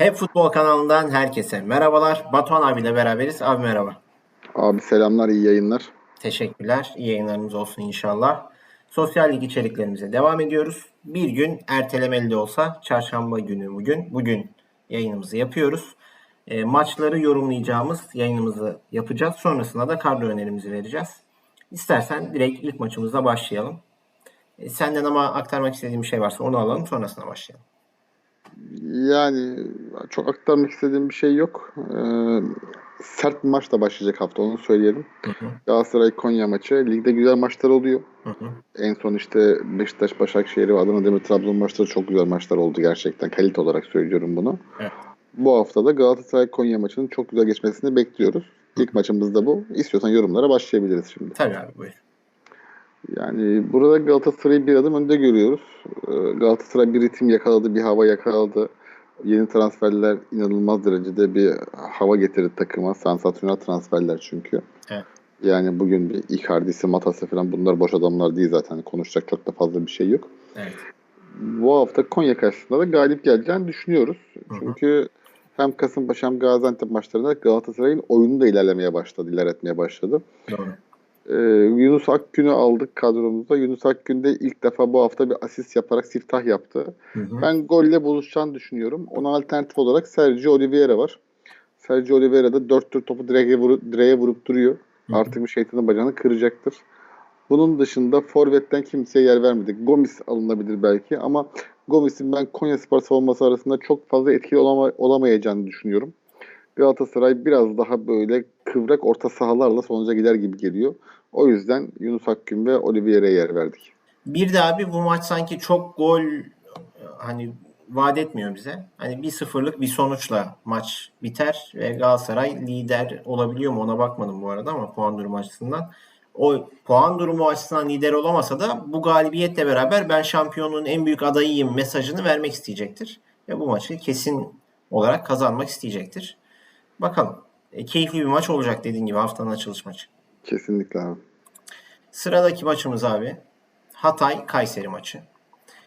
Hep Futbol kanalından herkese merhabalar. Batuhan abiyle beraberiz. Abi merhaba. Abi selamlar, iyi yayınlar. Teşekkürler. İyi yayınlarınız olsun inşallah. Sosyal lig içeriklerimize devam ediyoruz. Bir gün ertelemeli de olsa çarşamba günü bugün. Bugün yayınımızı yapıyoruz. E, maçları yorumlayacağımız yayınımızı yapacağız. Sonrasında da kadro önerimizi vereceğiz. İstersen direkt ilk maçımızla başlayalım. E, senden ama aktarmak istediğim bir şey varsa onu alalım sonrasına başlayalım. Yani çok aktarmak istediğim bir şey yok. Ee, sert bir maçla başlayacak hafta onu söyleyelim. Hı hı, Galatasaray Konya maçı. Ligde güzel maçlar oluyor. hı hı. En son işte Beşiktaş Başakşehir ve Adana Demir Trabzon maçları çok güzel maçlar oldu gerçekten. Kalite olarak söylüyorum bunu. Evet. Bu hafta da Galatasaray Konya maçının çok güzel geçmesini bekliyoruz. İlk maçımız da bu. İstiyorsan yorumlara başlayabiliriz şimdi. Tabii abi buyur. Yani burada Galatasaray'ı bir adım önde görüyoruz. Ee, Galatasaray bir ritim yakaladı, bir hava yakaladı. Yeni transferler inanılmaz derecede bir hava getirdi takıma. Sansasyonel transferler çünkü. Evet. Yani bugün bir Icardi'si, Matas'ı falan bunlar boş adamlar değil zaten. Konuşacak çok da fazla bir şey yok. Evet. Bu hafta Konya karşısında da galip geleceğini düşünüyoruz. Hı hı. Çünkü hem Kasımpaşa hem Gaziantep maçlarında Galatasaray'ın oyunu da ilerlemeye başladı, ilerletmeye başladı. Doğru. Ee, Yunus Akgün'ü aldık kadromuzda. Yunus Akgün de ilk defa bu hafta bir asist yaparak siftah yaptı. Hı hı. Ben golle buluşacağını düşünüyorum. Ona alternatif olarak Sergio Oliveira var. Sergio Oliveira da 4 tür topu direğe vurup, direğe vurup duruyor. Hı hı. Artık bir şeytanın bacağını kıracaktır. Bunun dışında forvetten kimseye yer vermedik. Gomis alınabilir belki ama Gomis'in ben Konya Spor savunması arasında çok fazla etkili olama, olamayacağını düşünüyorum. Galatasaray biraz daha böyle kıvrak orta sahalarla sonuca gider gibi geliyor. O yüzden Yunus Akgün ve Oliveira'ya yer verdik. Bir de abi bu maç sanki çok gol hani vaat etmiyor bize. Hani bir sıfırlık bir sonuçla maç biter ve Galatasaray lider olabiliyor mu ona bakmadım bu arada ama puan durumu açısından. O puan durumu açısından lider olamasa da bu galibiyetle beraber ben şampiyonluğun en büyük adayıyım mesajını vermek isteyecektir. Ve bu maçı kesin olarak kazanmak isteyecektir. Bakalım. E, keyifli bir maç olacak dediğin gibi haftanın açılış maçı. Kesinlikle abi. Sıradaki maçımız abi Hatay Kayseri maçı.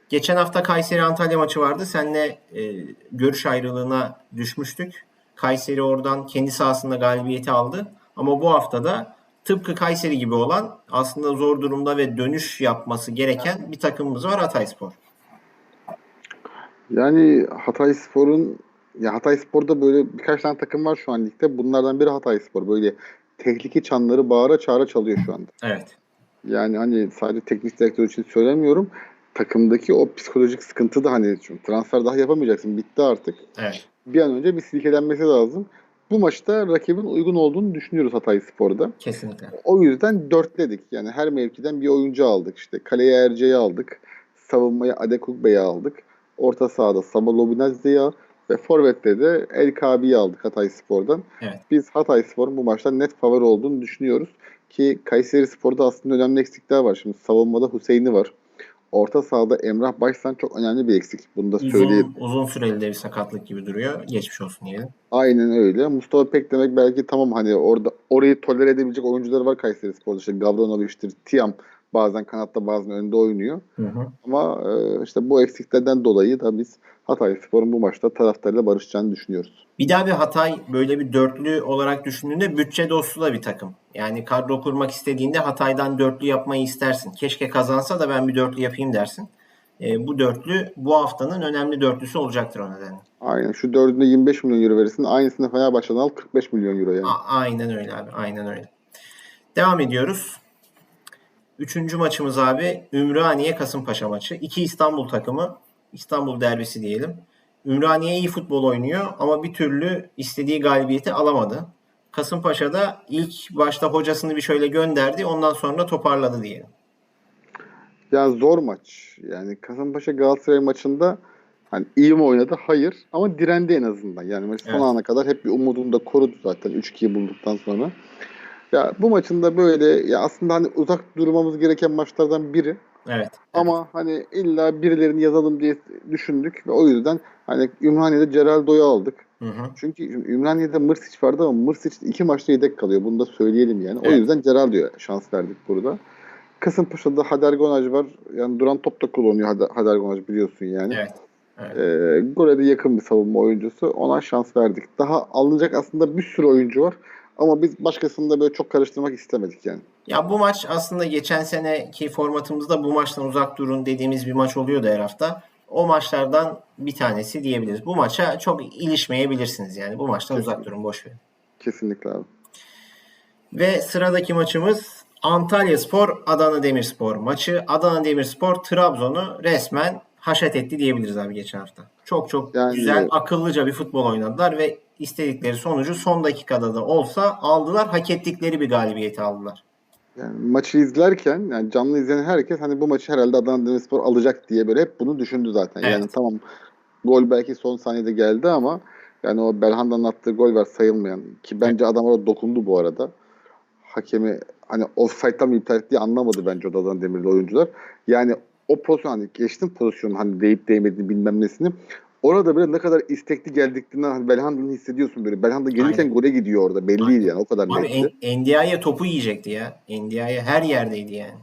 Geçen hafta Kayseri Antalya maçı vardı. Seninle e, görüş ayrılığına düşmüştük. Kayseri oradan kendi sahasında galibiyeti aldı. Ama bu hafta da tıpkı Kayseri gibi olan aslında zor durumda ve dönüş yapması gereken bir takımımız var Hatayspor. Yani Hatay Spor'un ya Hatay Spor'da böyle birkaç tane takım var şu an ligde. Bunlardan biri Hatay Spor. Böyle tehlike çanları bağıra çağıra çalıyor şu anda. Evet. Yani hani sadece teknik direktör için söylemiyorum. Takımdaki o psikolojik sıkıntı da hani çünkü transfer daha yapamayacaksın. Bitti artık. Evet. Bir an önce bir silkelenmesi lazım. Bu maçta rakibin uygun olduğunu düşünüyoruz Hatay Spor'da. Kesinlikle. O yüzden dörtledik. Yani her mevkiden bir oyuncu aldık. İşte kaleye Erce'yi aldık. Savunmaya Adekugbe'yi aldık. Orta sahada Saba Lobinazze'yi ve Forvet'te de El Kabi'yi aldık Hatay Spor'dan. Evet. Biz Hatay Spor'un bu maçta net favori olduğunu düşünüyoruz. Ki Kayseri Spor'da aslında önemli eksikler var. Şimdi savunmada Hüseyin'i var. Orta sahada Emrah Başsan çok önemli bir eksik. Bunu da söyleyeyim. Uzun, uzun süreli de bir sakatlık gibi duruyor. Geçmiş olsun diyelim. Aynen öyle. Mustafa Pek demek belki tamam hani orada orayı tolere edebilecek oyuncular var Kayseri Spor'da. İşte Gavranovic'tir, Tiam bazen kanatta bazen önde oynuyor. Hı hı. Ama e, işte bu eksiklerden dolayı da biz Hatay Spor'un bu maçta taraftarıyla barışacağını düşünüyoruz. Bir daha bir Hatay böyle bir dörtlü olarak düşündüğünde bütçe dostu da bir takım. Yani kadro kurmak istediğinde Hatay'dan dörtlü yapmayı istersin. Keşke kazansa da ben bir dörtlü yapayım dersin. E, bu dörtlü bu haftanın önemli dörtlüsü olacaktır o nedenle. Aynen şu dördünde 25 milyon euro verirsin. Aynısını Fenerbahçe'den al 45 milyon euro yani. A- aynen öyle abi. Aynen öyle. Devam ediyoruz. Üçüncü maçımız abi Ümraniye Kasımpaşa maçı. İki İstanbul takımı. İstanbul derbisi diyelim. Ümraniye iyi futbol oynuyor ama bir türlü istediği galibiyeti alamadı. Kasımpaşa da ilk başta hocasını bir şöyle gönderdi. Ondan sonra toparladı diyelim. Ya zor maç. Yani Kasımpaşa Galatasaray maçında hani iyi mi oynadı? Hayır. Ama direndi en azından. Yani maç son Evet. ana kadar hep bir umudunu da korudu zaten 3-2'yi bulduktan sonra. Ya bu maçın da böyle ya aslında hani uzak durmamız gereken maçlardan biri. Evet. Ama hani illa birilerini yazalım diye düşündük ve o yüzden hani Ümraniye'de Ceraldo'yu aldık. Hı hı. Çünkü Ümraniye'de Mırsic vardı ama Mırsic iki maçta yedek kalıyor. Bunu da söyleyelim yani. O Evet. yüzden Ceraldo'ya şans verdik burada. Kasımpaşa'da Hader Gonaj var. Yani duran top da kullanıyor Hader, Hader Gonaj biliyorsun yani. Evet. Evet. E, gole de yakın bir savunma oyuncusu. Ona şans verdik. Daha alınacak aslında bir sürü oyuncu var. Ama biz başkasını da böyle çok karıştırmak istemedik yani. Ya bu maç aslında geçen seneki formatımızda bu maçtan uzak durun dediğimiz bir maç oluyordu her hafta. O maçlardan bir tanesi diyebiliriz. Bu maça çok ilişmeyebilirsiniz yani. Bu maçtan uzak durun boş verin. Kesinlikle abi. Ve sıradaki maçımız Antalya Spor Adana Demirspor maçı. Adana Demirspor Trabzon'u resmen haşet etti diyebiliriz abi geçen hafta. Çok çok Yani- güzel, akıllıca bir futbol oynadılar ve istedikleri sonucu son dakikada da olsa aldılar. Hak ettikleri bir galibiyeti aldılar. Yani maçı izlerken yani canlı izleyen herkes hani bu maçı herhalde Adana Demirspor alacak diye böyle hep bunu düşündü zaten. Evet. Yani tamam gol belki son saniyede geldi ama yani o Belhanda'nın attığı gol var sayılmayan ki bence adam orada dokundu bu arada. Hakemi hani offside'dan mı iptal ettiği anlamadı bence o da Adana Demirli oyuncular. Yani o pozisyon hani geçtim pozisyonu hani değip değmediğini bilmem nesini. Orada böyle ne kadar istekli geldiklerini hani Belhanda'nın hissediyorsun böyle. Belhanda gelirken Aynen. gole gidiyor orada. Belliydi Aynen. yani o kadar Abi netti. En- Ndiaye topu yiyecekti ya. Ndiaye her yerdeydi yani.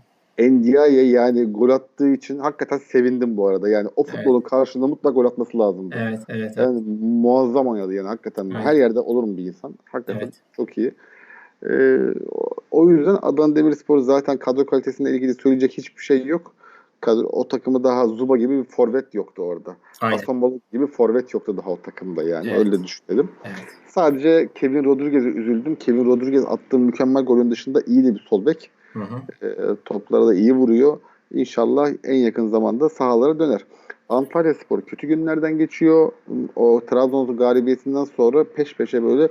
Ndiaye yani gol attığı için hakikaten sevindim bu arada. Yani o futbolun karşılığında mutlaka gol atması lazımdı. Evet, evet, evet. Yani muazzam oynadı yani hakikaten. Aynen. Her yerde olur mu bir insan? Hakikaten Evet. çok iyi. Ee, o- yüzden Adana Demirspor zaten kadro kalitesiyle ilgili söyleyecek hiçbir şey yok. Kadro, o takımı daha Zuba gibi bir forvet yoktu orada. Hasan Balık gibi forvet yoktu daha o takımda yani. Evet. Öyle düşünelim. Evet. Sadece Kevin Rodriguez'e üzüldüm. Kevin Rodriguez attığı mükemmel golün dışında iyi de bir sol bek. Hı hı. E, toplara da iyi vuruyor. İnşallah en yakın zamanda sahalara döner. Antalya Spor kötü günlerden geçiyor. O Trabzon galibiyetinden sonra peş peşe böyle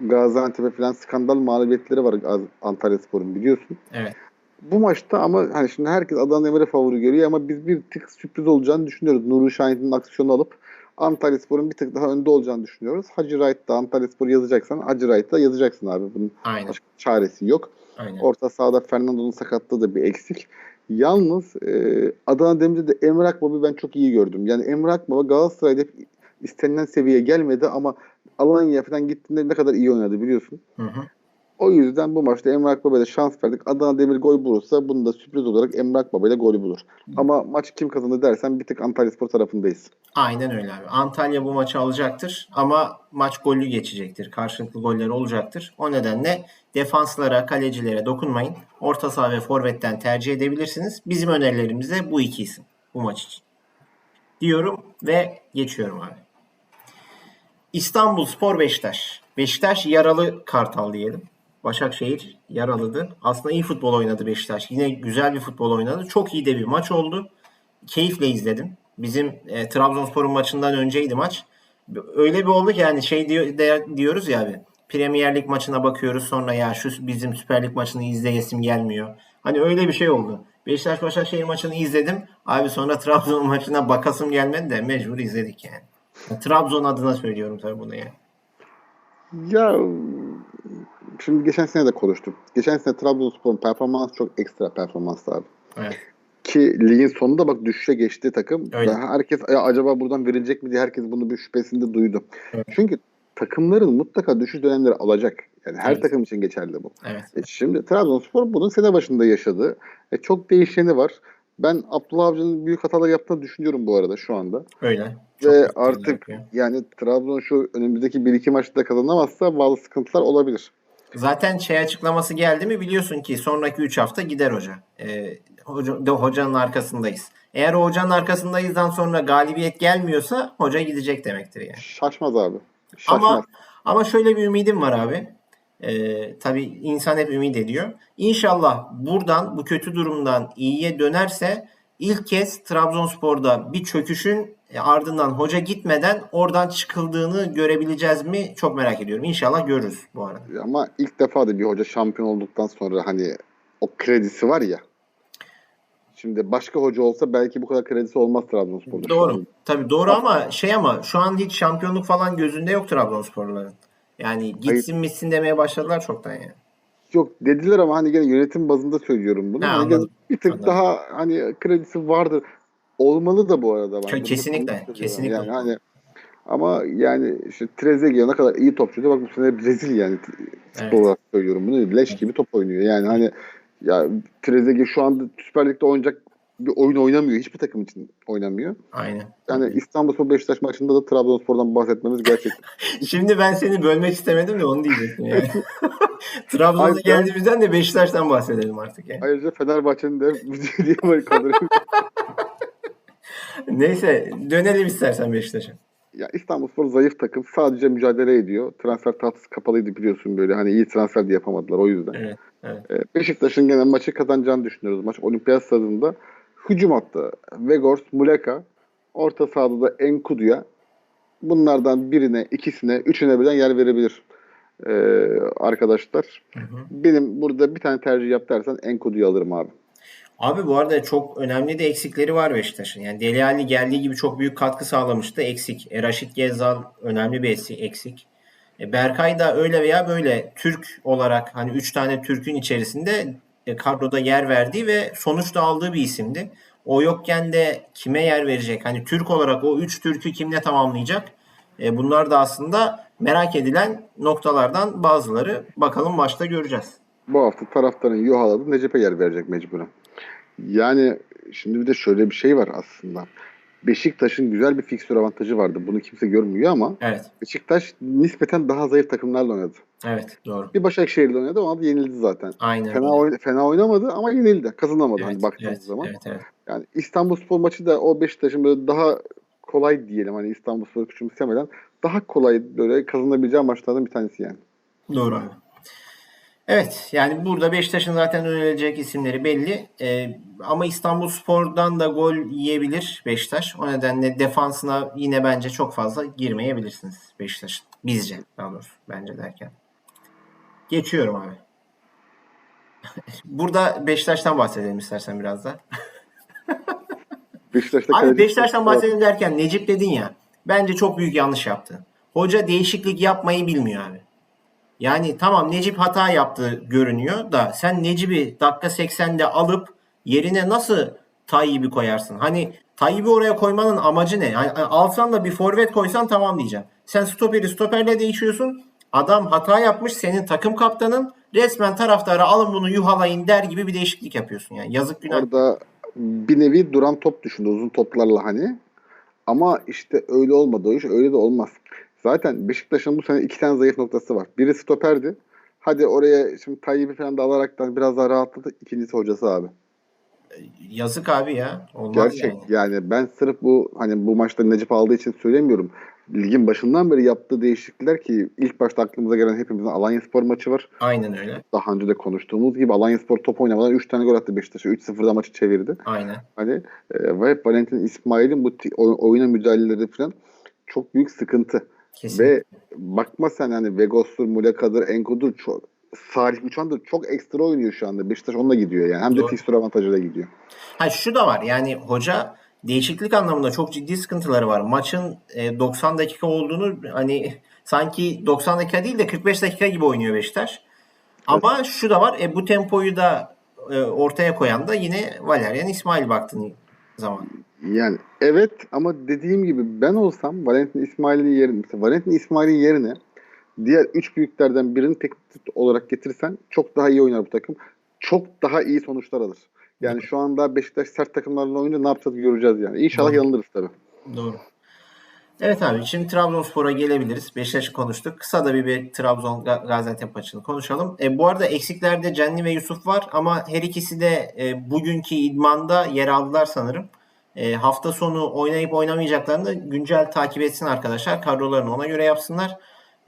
Gaziantep'e falan skandal mağlubiyetleri var Antalya Spor'un biliyorsun. Evet. Bu maçta ama hani şimdi herkes Adana Demir'e favori görüyor ama biz bir tık sürpriz olacağını düşünüyoruz. Nuri Şahin'in aksiyonu alıp Antalya Spor'un bir tık daha önde olacağını düşünüyoruz. Hacı Wright'ta Antalya Spor yazacaksan Hacı Wright'ta yazacaksın abi. Bunun Aynen. başka çaresi yok. Aynen. Orta sahada Fernando'nun sakatlığı da bir eksik. Yalnız e, Adana Demir'de de Emre Akbab'ı ben çok iyi gördüm. Yani Emre Akbaba Galatasaray'da istenilen seviyeye gelmedi ama Alanya'ya falan gittiğinde ne kadar iyi oynadı biliyorsun. Hı hı. O yüzden bu maçta Emre Akbaba'ya da şans verdik. Adana Demir gol bulursa bunu da sürpriz olarak Emre Akbaba ile golü bulur. Ama maç kim kazandı dersen bir tık Antalya Spor tarafındayız. Aynen öyle abi. Antalya bu maçı alacaktır ama maç gollü geçecektir. Karşılıklı goller olacaktır. O nedenle defanslara, kalecilere dokunmayın. Orta saha ve forvetten tercih edebilirsiniz. Bizim önerilerimiz de bu iki isim bu maç için. Diyorum ve geçiyorum abi. İstanbul Spor Beşiktaş. Beşiktaş yaralı kartal diyelim. Başakşehir yaralıdı. Aslında iyi futbol oynadı Beşiktaş. Yine güzel bir futbol oynadı. Çok iyi de bir maç oldu. Keyifle izledim. Bizim e, Trabzonspor'un maçından önceydi maç. Öyle bir oldu ki yani şey diyor, de- diyoruz ya abi. Premier Lig maçına bakıyoruz sonra ya şu bizim Süper Lig maçını izleyesim gelmiyor. Hani öyle bir şey oldu. Beşiktaş Başakşehir maçını izledim. Abi sonra Trabzon maçına bakasım gelmedi de mecbur izledik yani. Ya, Trabzon adına söylüyorum tabii bunu ya. Ya şimdi geçen sene de konuştuk. Geçen sene Trabzonspor'un performansı çok ekstra performans abi. Evet. Ki ligin sonunda bak düşüşe geçti takım. Öyle. Ve herkes "Ya acaba buradan verilecek mi diye herkes bunu bir şüphesinde duydu. Evet. Çünkü takımların mutlaka düşüş dönemleri alacak. Yani her Evet. takım için geçerli bu. Evet. E şimdi Trabzonspor bunun sene başında yaşadı. E çok değişeni var. Ben Abdullah Avcı'nın büyük hatalar yaptığını düşünüyorum bu arada şu anda. Öyle. Çok Ve artık yani Trabzon şu önümüzdeki 1-2 maçta kazanamazsa bazı sıkıntılar olabilir. Zaten şey açıklaması geldi mi biliyorsun ki sonraki 3 hafta gider hoca. Ee, hoca de hocanın arkasındayız. Eğer o hocanın arkasındayızdan sonra galibiyet gelmiyorsa hoca gidecek demektir yani. Şaşmaz abi. Şaşmaz. Ama ama şöyle bir ümidim var abi. Ee, tabii insan hep ümit ediyor. İnşallah buradan bu kötü durumdan iyiye dönerse ilk kez Trabzonspor'da bir çöküşün e, ardından hoca gitmeden oradan çıkıldığını görebileceğiz mi? Çok merak ediyorum. İnşallah görürüz bu arada. Ama ilk defa da bir hoca şampiyon olduktan sonra hani o kredisi var ya. Şimdi başka hoca olsa belki bu kadar kredisi olmaz Trabzonspor'da. Doğru. Tabii doğru ama şey ama şu an hiç şampiyonluk falan gözünde yok Trabzonsporluların. Yani gitsin mitsin demeye başladılar çoktan yani. Yok dediler ama hani gene yönetim bazında söylüyorum bunu. Ha, Hani anladım. bir tık Anladım. daha hani kredisi vardır. Olmalı da bu arada. Bunu Kesinlikle, kesinlikle. Yani hani ama yani işte Trezeguet ne kadar iyi topçuydu. Bak bu sene rezil yani. Evet. Futbol olarak söylüyorum bunu. Leş gibi top oynuyor. Yani hani ya Trezeguet şu anda Süper Lig'de oynayacak bir oyun oynamıyor. Hiçbir takım için oynamıyor. Aynen. Yani İstanbulspor Beşiktaş maçında da Trabzonspor'dan bahsetmemiz gerçekten. Şimdi ben seni bölmek istemedim de onu diyecektim yani. Trabzon'a Ayrıca- geldiğimizden de Beşiktaş'tan bahsedelim artık yani. Ayrıca Fenerbahçe'nin de diye var kadro. Neyse dönelim istersen Beşiktaş'a. Ya İstanbulspor zayıf takım. Sadece mücadele ediyor. Transfer tahtası kapalıydı biliyorsun böyle. Hani iyi transfer de yapamadılar o yüzden. Evet. evet. Ee, Beşiktaş'ın gene maçı kazanacağını düşünüyoruz. Maç olimpiyat stadında. Hücum hattı. Vegors, Muleka. Orta sahada da Enkudu'ya. Bunlardan birine, ikisine, üçüne birden yer verebilir ee, arkadaşlar. Hı hı. Benim burada bir tane tercih yap dersen Enkudu'yu alırım abi. Abi bu arada çok önemli de eksikleri var Beşiktaş'ın. Yani Deli Ali geldiği gibi çok büyük katkı sağlamıştı. Eksik. E, Raşit Gezzal önemli bir eksik. E, Berkay da öyle veya böyle Türk olarak hani 3 tane Türk'ün içerisinde e, kadroda yer verdiği ve sonuçta aldığı bir isimdi. O yokken de kime yer verecek? Hani Türk olarak o 3 Türk'ü kimle tamamlayacak? E, bunlar da aslında merak edilen noktalardan bazıları. Bakalım maçta göreceğiz. Bu hafta taraftarın yuhaladı Necep'e yer verecek mecburen. Yani şimdi bir de şöyle bir şey var aslında. Beşiktaş'ın güzel bir fikstür avantajı vardı. Bunu kimse görmüyor ama Evet. Beşiktaş nispeten daha zayıf takımlarla oynadı. Evet. Doğru. Bir Başakşehir'le oynadı ama yenildi zaten. Aynen. Fena, oyn- fena oynamadı ama yenildi. Kazanamadı Evet, hani baktığımız evet, zaman. Evet, evet. Yani İstanbulspor maçı da o Beşiktaş'ın böyle daha kolay diyelim hani İstanbulspor'u küçümsemeden daha kolay böyle kazanabileceği maçlardan bir tanesi yani. Doğru abi. Evet yani burada Beşiktaş'ın zaten önerecek isimleri belli. Ee, ama İstanbul Spor'dan da gol yiyebilir Beşiktaş. O nedenle defansına yine bence çok fazla girmeyebilirsiniz Beşiktaş'ın. Bizce daha doğrusu bence derken. Geçiyorum abi. Burada Beşiktaş'tan bahsedelim istersen biraz da. Beşiktaş'ta Abi Beşiktaş'tan bahsedelim derken Necip dedin ya. Bence çok büyük yanlış yaptı. Hoca değişiklik yapmayı bilmiyor abi. Yani tamam Necip hata yaptı görünüyor da sen Necip'i dakika 80'de alıp yerine nasıl Tayyip'i koyarsın? Hani Tayyip'i oraya koymanın amacı ne? Hani alsan da bir forvet koysan tamam diyeceğim. Sen stoperi stoperle değişiyorsun. Adam hata yapmış senin takım kaptanın. Resmen taraftara alın bunu yuhalayın der gibi bir değişiklik yapıyorsun. Yani yazık günah. Orada bir nevi duran top düşündü uzun toplarla hani. Ama işte öyle olmadı o iş. Öyle de olmaz. Zaten Beşiktaş'ın bu sene iki tane zayıf noktası var. Biri stoperdi. Hadi oraya şimdi Tayyip'i falan da alaraktan biraz daha rahatladı. İkincisi hocası abi. Yazık abi ya. Olmaz Gerçek. yani. Yani ben sırf bu hani bu maçta Necip aldığı için söylemiyorum. Ligin başından beri yaptığı değişiklikler ki ilk başta aklımıza gelen hepimizin Alanya Spor maçı var. Aynen öyle. Daha önce de konuştuğumuz gibi Alanya Spor top oynamadan 3 tane gol attı Beşiktaş'a. 3-0'da maçı çevirdi. Aynen. Hani e, ve Valentin İsmail'in bu oyuna müdahaleleri falan çok büyük sıkıntı. Kesin. Ve bakma sen hani Vegos'tur, Muleka'dır, Enkudu'dur çok Salih Uçan'dır çok ekstra oynuyor şu anda. Beşiktaş onunla gidiyor yani. Hem de Doğru. fikstür avantajıyla gidiyor. Ha şu da var. Yani hoca değişiklik anlamında çok ciddi sıkıntıları var. Maçın e, 90 dakika olduğunu hani sanki 90 dakika değil de 45 dakika gibi oynuyor Beşiktaş. Ama şu da var. E, bu tempoyu da e, ortaya koyan da yine Valerian İsmail baktığın zaman. Yani evet ama dediğim gibi ben olsam Valentin İsmail'in yerine mesela Valentin İsmail'in yerine diğer üç büyüklerden birini tek olarak getirsen çok daha iyi oynar bu takım. Çok daha iyi sonuçlar alır. Yani şu anda Beşiktaş sert takımlarla oynuyor ne yapacağız göreceğiz yani. İnşallah Doğru. yanılırız tabii. Doğru. Evet abi şimdi Trabzonspor'a gelebiliriz. Beşiktaş'ı konuştuk. Kısa da bir, bir Trabzon Ga- Gaziantep maçını konuşalım. E, bu arada eksiklerde Cenni ve Yusuf var ama her ikisi de e, bugünkü idmanda yer aldılar sanırım. E, hafta sonu oynayıp oynamayacaklarını güncel takip etsin arkadaşlar. Kadrolarını ona göre yapsınlar.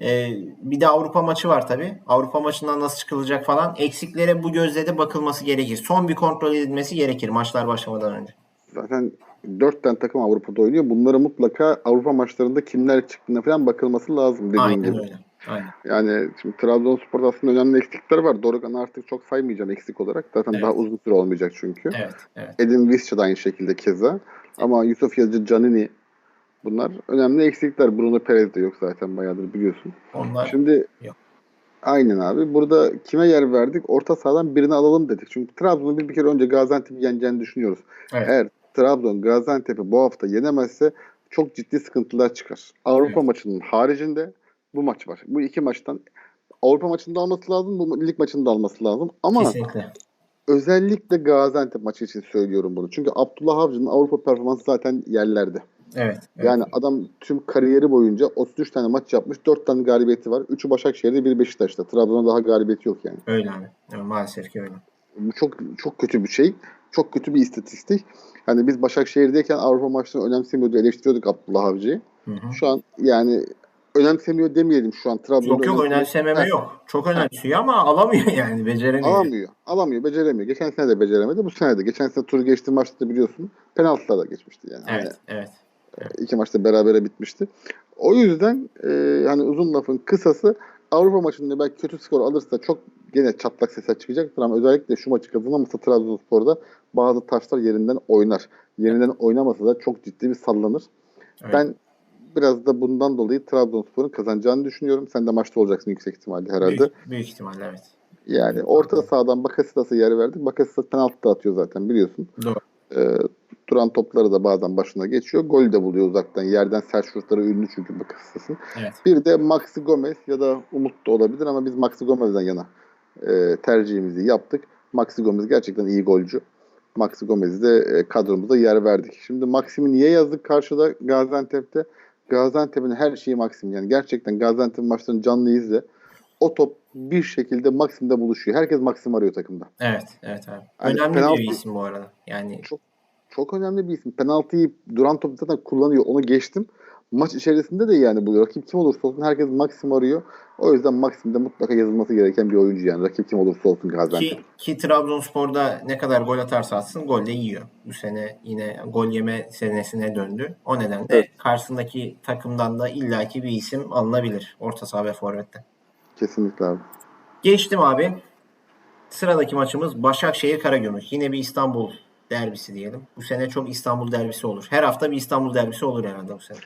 E, bir de Avrupa maçı var tabi. Avrupa maçından nasıl çıkılacak falan. Eksiklere bu gözle de bakılması gerekir. Son bir kontrol edilmesi gerekir maçlar başlamadan önce. Zaten dört tane takım Avrupa'da oynuyor. Bunları mutlaka Avrupa maçlarında kimler çıktığına falan bakılması lazım dediğim Aynen gibi. öyle. Aynen. Yani şimdi Trabzonspor'da aslında önemli eksikler var. Dorukhan'ı artık çok saymayacağım eksik olarak. Zaten Evet. daha uzun süre olmayacak çünkü. Evet. Evet. Edin Visca da aynı şekilde keza. Ama Yusuf Yazıcı, Canini bunlar önemli eksikler. Bruno Perez de yok zaten bayağıdır biliyorsun. Onlar Şimdi Yok. aynen abi. Burada kime yer verdik? Orta sahadan birini alalım dedik. Çünkü Trabzon'u bir, bir kere önce Gaziantep'i yeneceğini düşünüyoruz. Evet. Eğer Trabzon Gaziantep'i bu hafta yenemezse çok ciddi sıkıntılar çıkar. Avrupa Evet. maçının haricinde bu maç var. Bu iki maçtan Avrupa maçında alması lazım, bu lig maçında alması lazım. Ama Kesinlikle. özellikle Gaziantep maçı için söylüyorum bunu. Çünkü Abdullah Avcı'nın Avrupa performansı zaten yerlerde. Evet. evet. Yani adam tüm kariyeri boyunca 33 tane maç yapmış. 4 tane galibiyeti var. 3'ü Başakşehir'de, biri Beşiktaş'ta. Trabzon'a daha galibiyeti yok yani. Öyle abi. Evet, maalesef ki öyle. Bu çok çok kötü bir şey. Çok kötü bir istatistik. Hani biz Başakşehir'deyken Avrupa maçlarını önemsemiyordu, eleştiriyorduk Abdullah Avcı'yı. Şu an yani önemsemiyor demeyelim şu an Trabzon'da. Yok yok önemsememe Heh, yok. Çok önemsiyor ama alamıyor yani. Beceremiyor. Alamıyor. Alamıyor. Beceremiyor. Geçen sene de beceremedi. Bu sene de. Geçen sene turu geçtiği maçta da biliyorsun. Penaltılarla geçmişti yani. Evet. Evet. Hani iki maçta berabere bitmişti. O yüzden e, hani uzun lafın kısası Avrupa maçında belki kötü skor alırsa çok gene çatlak sesler çıkacaktır ama özellikle şu maçı kazanamazsa Trabzonspor'da bazı taşlar yerinden oynar. Yerinden oynamasa da çok ciddi bir sallanır. Evet. Ben biraz da bundan dolayı Trabzonspor'un kazanacağını düşünüyorum. Sen de maçta olacaksın yüksek ihtimalle herhalde. Büyük, büyük ihtimalle evet. Yani orta sahadan Bakasitas'a yer verdik. Bakasitas penaltı da atıyor zaten biliyorsun. Doğru. Ee, duran topları da bazen başına geçiyor. Gol de buluyor uzaktan. Yerden sert şutları ünlü çünkü Bakasitas'ın. Evet. Bir de Maxi Gomez ya da Umut da olabilir ama biz Maxi Gomez'den yana e, tercihimizi yaptık. Maxi Gomez gerçekten iyi golcü. Maxi Gomez'i de e, kadromuzda yer verdik. Şimdi Maxim'i niye yazdık karşıda Gaziantep'te? Gaziantep'in her şeyi Maxim. Yani gerçekten Gaziantep maçlarını canlı izle. O top bir şekilde Maxim'de buluşuyor. Herkes Maxim arıyor takımda. Evet. Evet abi. Hani Önemli penaltı- bir isim bu arada. Yani Çok önemli bir isim. Penaltıyı duran top zaten kullanıyor. Onu geçtim. Maç içerisinde de yani bu rakip kim olursa olsun herkes Maxim arıyor. O yüzden Maxim'de mutlaka yazılması gereken bir oyuncu yani. Rakip kim olursa olsun Gaziantep. ki, ki Trabzonspor'da ne kadar gol atarsa atsın gol de yiyor. Bu sene yine gol yeme senesine döndü. O nedenle Evet. karşısındaki takımdan da illaki bir isim alınabilir. Orta saha ve forvette. Kesinlikle abi. Geçtim abi. Sıradaki maçımız Başakşehir Karagümrük. Yine bir İstanbul derbisi diyelim. Bu sene çok İstanbul derbisi olur. Her hafta bir İstanbul derbisi olur herhalde bu sene.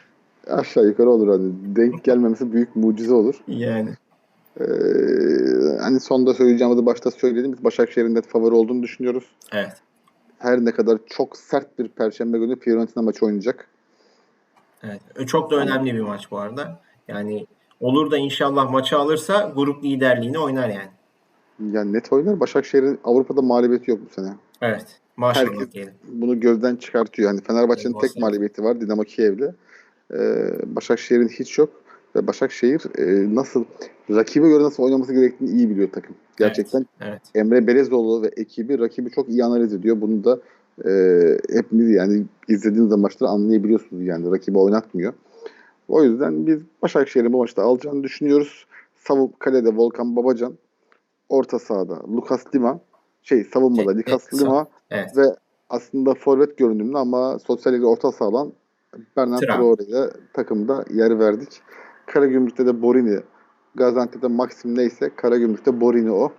Aşağı yukarı olur hani. Denk gelmemesi büyük mucize olur. Yani Ee, hani sonda söyleyeceğimi de başta söyledim. Biz Başakşehir'in net favori olduğunu düşünüyoruz. evet. Her ne kadar çok sert bir perşembe günü Fiorentina maçı oynayacak. Evet. Çok da önemli bir maç bu arada. Yani olur da inşallah maçı alırsa grup liderliğini oynar yani. Yani net oynar. Başakşehir'in Avrupa'da mağlubiyeti yok bu sene. Evet. Maşallah Herkes- diyelim. bunu gözden çıkartıyor. Yani Fenerbahçe'nin tek evet. mağlubiyeti var Dinamo Kiev'le. Ee, Başakşehir'in hiç yok. Ve Başakşehir e, nasıl rakibe göre nasıl oynaması gerektiğini iyi biliyor takım. Gerçekten Evet. Emre Belezoğlu ve ekibi rakibi çok iyi analiz ediyor. Bunu da e, hepimiz yani izlediğiniz maçları anlayabiliyorsunuz yani rakibi oynatmıyor. O yüzden biz Başakşehir'in bu maçta alacağını düşünüyoruz. Savun kalede Volkan Babacan, orta sahada Lucas Lima, şey savunmada Lucas evet, Lima Evet. ve aslında forvet görünümlü ama sosyal orta saha olan Bernard Tra. Traore'ye takımda yer verdik. Karagümrük'te de Borini, Gaziantep'te Maxim neyse Karagümrük'te Borini o.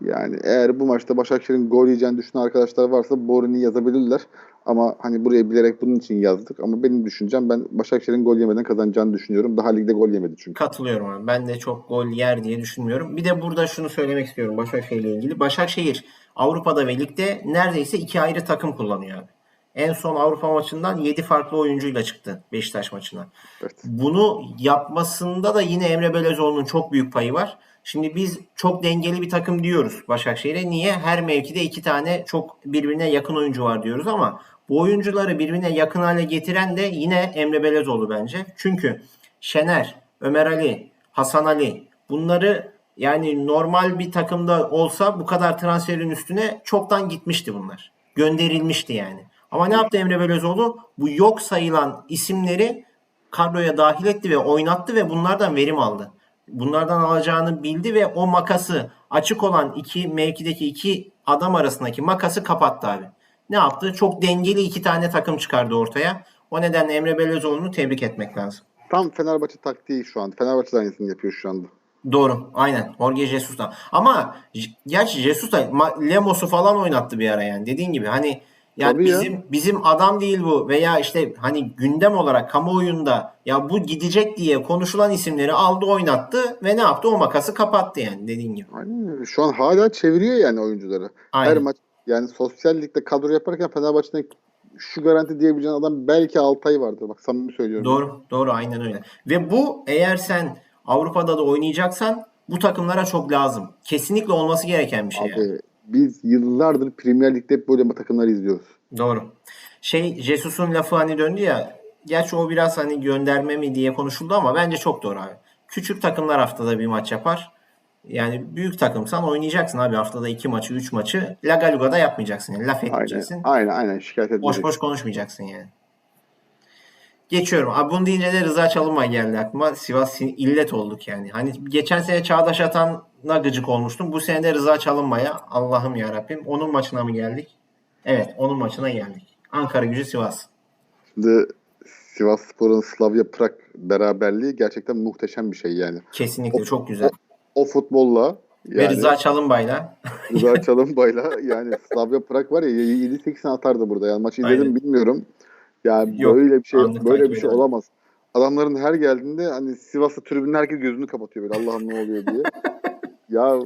Yani eğer bu maçta Başakşehir'in gol yiyeceğini düşünen arkadaşlar varsa Borini yazabilirler. Ama hani buraya bilerek bunun için yazdık. Ama benim düşüncem ben Başakşehir'in gol yemeden kazanacağını düşünüyorum. Daha ligde gol yemedi çünkü. Katılıyorum abi. Ben de çok gol yer diye düşünmüyorum. Bir de burada şunu söylemek istiyorum Başakşehir ile ilgili. Başakşehir Avrupa'da ve ligde neredeyse iki ayrı takım kullanıyor abi. En son Avrupa maçından 7 farklı oyuncuyla çıktı Beşiktaş maçına. Evet. Bunu yapmasında da yine Emre Belözoğlu'nun çok büyük payı var. Şimdi biz çok dengeli bir takım diyoruz Başakşehir'e. Niye? Her mevkide iki tane çok birbirine yakın oyuncu var diyoruz ama bu oyuncuları birbirine yakın hale getiren de yine Emre Belözoğlu bence. Çünkü Şener, Ömer Ali, Hasan Ali bunları yani normal bir takımda olsa bu kadar transferin üstüne çoktan gitmişti bunlar. Gönderilmişti yani. Ama ne yaptı Emre Belözoğlu? Bu yok sayılan isimleri kadroya dahil etti ve oynattı ve bunlardan verim aldı. Bunlardan alacağını bildi ve o makası açık olan iki mevkideki iki adam arasındaki makası kapattı abi. Ne yaptı? Çok dengeli iki tane takım çıkardı ortaya. O nedenle Emre Belözoğlu'nu tebrik etmek lazım. Tam Fenerbahçe taktiği şu an. Fenerbahçe aynısını yapıyor şu anda. Doğru. Aynen. Jorge Jesus da. Ama gerçi Jesus da Ma- Lemos'u falan oynattı bir ara yani. Dediğin gibi hani ya Tabii ya. bizim bizim adam değil bu veya işte hani gündem olarak kamuoyunda ya bu gidecek diye konuşulan isimleri aldı oynattı ve ne yaptı? O makası kapattı yani dediğin gibi. Aynen. Şu an hala çeviriyor yani oyuncuları. Her Aynen. maç yani sosyal ligde kadro yaparken Fenerbahçe'nin şu garanti diyebileceğin adam belki Altay vardır. Bak samimi söylüyorum. Doğru. Doğru. Aynen öyle. Ve bu eğer sen Avrupa'da da oynayacaksan bu takımlara çok lazım. Kesinlikle olması gereken bir şey. yani. Biz yıllardır Premier Lig'de hep böyle takımları izliyoruz. Doğru. Şey Jesus'un lafı hani döndü ya. Gerçi o biraz hani gönderme mi diye konuşuldu ama bence çok doğru abi. Küçük takımlar haftada bir maç yapar. Yani büyük takımsan oynayacaksın abi haftada iki maçı, üç maçı. La Galuga'da yapmayacaksın. Yani laf Aynen, etmeyeceksin. aynen, aynen şikayet Boş etmeyecek. boş konuşmayacaksın yani. Geçiyorum. Abi bunu deyince de Rıza Çalınbay geldi aklıma. Sivas illet olduk yani. Hani geçen sene Çağdaş Atan'la gıcık olmuştum. Bu sene de Rıza Çalınbay'a Allah'ım ya Rabbim. Onun maçına mı geldik? Evet, onun maçına geldik. Ankara Gücü Sivas. Şimdi Sivas Spor'un Slavia Prag beraberliği gerçekten muhteşem bir şey yani. Kesinlikle çok güzel. O futbolla Ve yani Rıza Çalınbay'la Rıza Çalınbay'la yani Slavia Prag var ya 7-8 atardı burada. Yani maçı izledim Aynen. bilmiyorum. Yani Yok, böyle bir şey böyle bir şey edelim. olamaz. Adamların her geldiğinde hani Sivas'ta tribünün herkes gözünü kapatıyor böyle Allah'ım ne oluyor diye. ya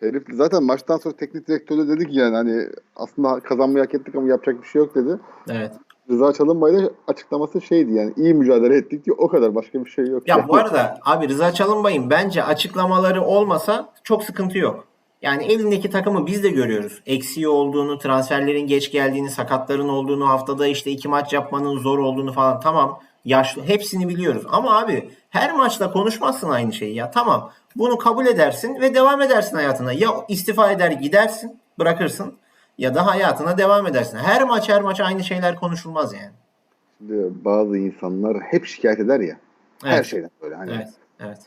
herif zaten maçtan sonra teknik direktörü dedi ki yani hani aslında kazanmayı hak ettik ama yapacak bir şey yok dedi. evet. Rıza Çalınbay'da açıklaması şeydi yani iyi mücadele ettik diye o kadar başka bir şey yok. Ya Yani bu arada abi Rıza Çalınbay'ın bence açıklamaları olmasa çok sıkıntı yok. Yani elindeki takımı biz de görüyoruz. Eksiği olduğunu, transferlerin geç geldiğini, sakatların olduğunu, haftada işte iki maç yapmanın zor olduğunu falan. Tamam yaşlı hepsini biliyoruz. Ama abi her maçta konuşmazsın aynı şeyi ya. Tamam bunu kabul edersin ve devam edersin hayatına. Ya istifa eder gidersin bırakırsın ya da hayatına devam edersin. Her maç her maç aynı şeyler konuşulmaz yani. Şimdi bazı insanlar hep şikayet eder ya. Her Evet. şeyden böyle hani Evet. Evet.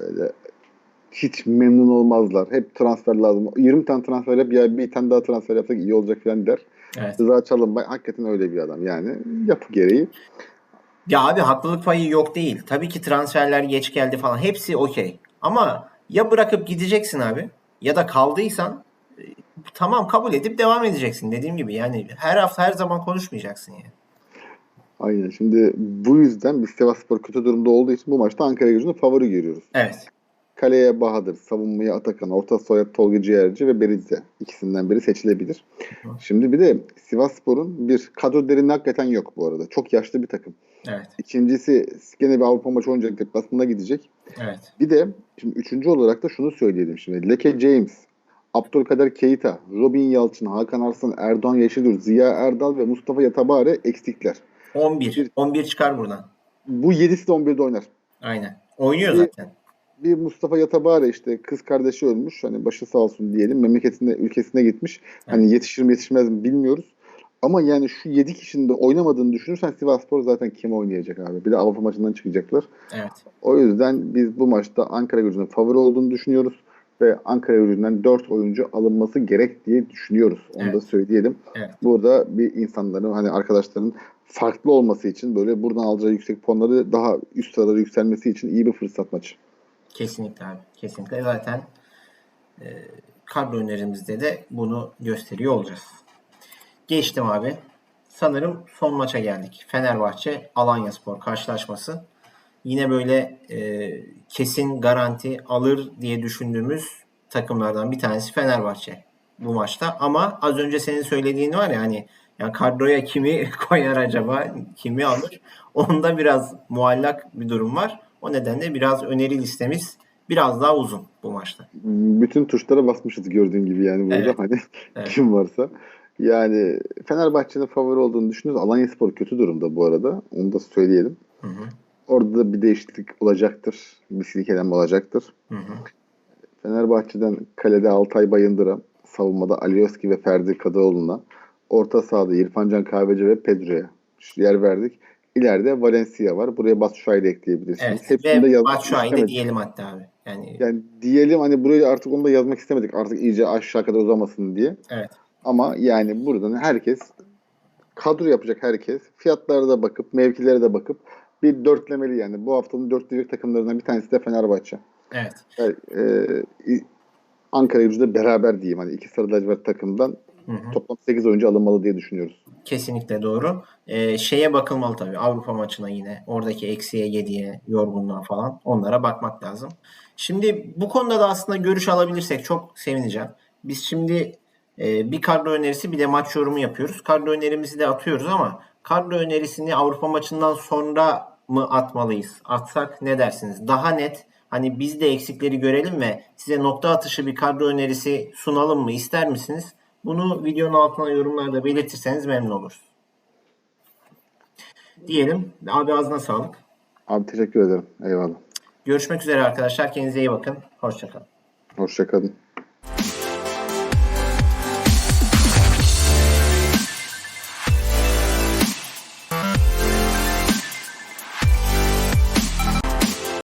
böyle hiç memnun olmazlar. Hep transfer lazım. 20 tane transfer yap ya bir tane daha transfer yapsak iyi olacak falan der. Evet. Rıza Çalınbay hakikaten öyle bir adam yani. Yapı gereği. Ya abi haklılık payı yok değil. Tabii ki transferler geç geldi falan. Hepsi okey. Ama ya bırakıp gideceksin abi ya da kaldıysan e, tamam kabul edip devam edeceksin. Dediğim gibi yani her hafta her zaman konuşmayacaksın yani. Aynen. Şimdi bu yüzden biz Sivasspor kötü durumda olduğu için bu maçta Ankara gücünü favori görüyoruz. Evet. Kaleye Bahadır, savunmaya Atakan, orta soya Tolga Ciğerci ve Berizze. İkisinden biri seçilebilir. Hı. Şimdi bir de Sivasspor'un bir kadro derinliği hakikaten yok bu arada. Çok yaşlı bir takım. Evet. İkincisi gene bir Avrupa maçı oynayacak, deplasmana gidecek. Evet. Bir de şimdi üçüncü olarak da şunu söyleyelim şimdi. Leke James, Abdülkader Keita, Robin Yalçın, Hakan Arslan, Erdoğan Yeşilür, Ziya Erdal ve Mustafa Yatabare eksikler. 11. 11 çıkar buradan. Bu 7'si de 11'de oynar. Aynen. Oynuyor Bir- zaten. Bir Mustafa Yatabare işte kız kardeşi ölmüş. Hani başı sağ olsun diyelim. Memleketine, ülkesine gitmiş. Hani yetişir mi yetişmez mi bilmiyoruz. Ama yani şu 7 kişinin de oynamadığını düşünürsen Sivasspor zaten kim oynayacak abi? Bir de Avrupa maçından çıkacaklar. Evet. O yüzden biz bu maçta Ankara gücünün favori olduğunu düşünüyoruz. Ve Ankara gücünden 4 oyuncu alınması gerek diye düşünüyoruz. Onu da Evet. söyleyelim. Evet. Burada bir insanların hani arkadaşların farklı olması için böyle buradan alacağı yüksek puanları daha üst sıralara yükselmesi için iyi bir fırsat maçı. Kesinlikle abi. Kesinlikle. Zaten e, kadro önerimizde de bunu gösteriyor olacağız. Geçtim abi. Sanırım son maça geldik. Fenerbahçe Alanyaspor karşılaşması. Yine böyle e, kesin garanti alır diye düşündüğümüz takımlardan bir tanesi Fenerbahçe bu maçta. Ama az önce senin söylediğin var ya hani ya kadroya kimi koyar acaba, kimi alır? Onda biraz muallak bir durum var. O nedenle biraz öneri listemiz biraz daha uzun bu maçta. Bütün tuşlara basmışız gördüğün gibi yani burada Evet. hani Evet. kim varsa. Yani Fenerbahçe'nin favori olduğunu düşünüyoruz. Alanyaspor kötü durumda bu arada. Onu da söyleyelim. Hı hı. Orada da bir değişiklik olacaktır. Bir silkelenme olacaktır. Hı hı. Fenerbahçe'den kalede Altay Bayındır'a, savunmada Alioski ve Ferdi Kadıoğlu'na, orta sahada İrfancan Kahveci ve Pedro'ya yer verdik. İleride Valencia var. Buraya Batshuayi de ekleyebilirsiniz. Evet. Hepsini Ve Batshuayi de diyelim hatta abi. Yani, Yani diyelim hani burayı artık onu da yazmak istemedik. Artık iyice aşağı kadar uzamasın diye. evet. Ama yani buradan herkes kadro yapacak herkes fiyatlara da bakıp mevkilere de bakıp bir dörtlemeli yani. Bu haftanın dörtleyecek takımlarından bir tanesi de Fenerbahçe. Evet. Yani, e, Ankara gücü de beraber diyeyim. Hani iki sarı lacivert takımdan Hı hı. toplam 8 oyuncu alınmalı diye düşünüyoruz. Kesinlikle doğru. Ee, şeye bakılmalı tabii. Avrupa maçına yine. Oradaki eksiye, yediye, yorgunluğa falan. Onlara bakmak lazım. Şimdi bu konuda da aslında görüş alabilirsek çok sevineceğim. Biz şimdi e, bir kadro önerisi bir de maç yorumu yapıyoruz. Kadro önerimizi de atıyoruz ama kadro önerisini Avrupa maçından sonra mı atmalıyız? Atsak ne dersiniz? Daha net Hani biz de eksikleri görelim ve size nokta atışı bir kadro önerisi sunalım mı ister misiniz? Bunu videonun altına yorumlarda belirtirseniz memnun oluruz. Diyelim. Abi ağzına sağlık. Abi teşekkür ederim. Eyvallah. Görüşmek üzere arkadaşlar. Kendinize iyi bakın. Hoşçakalın. Hoşçakalın.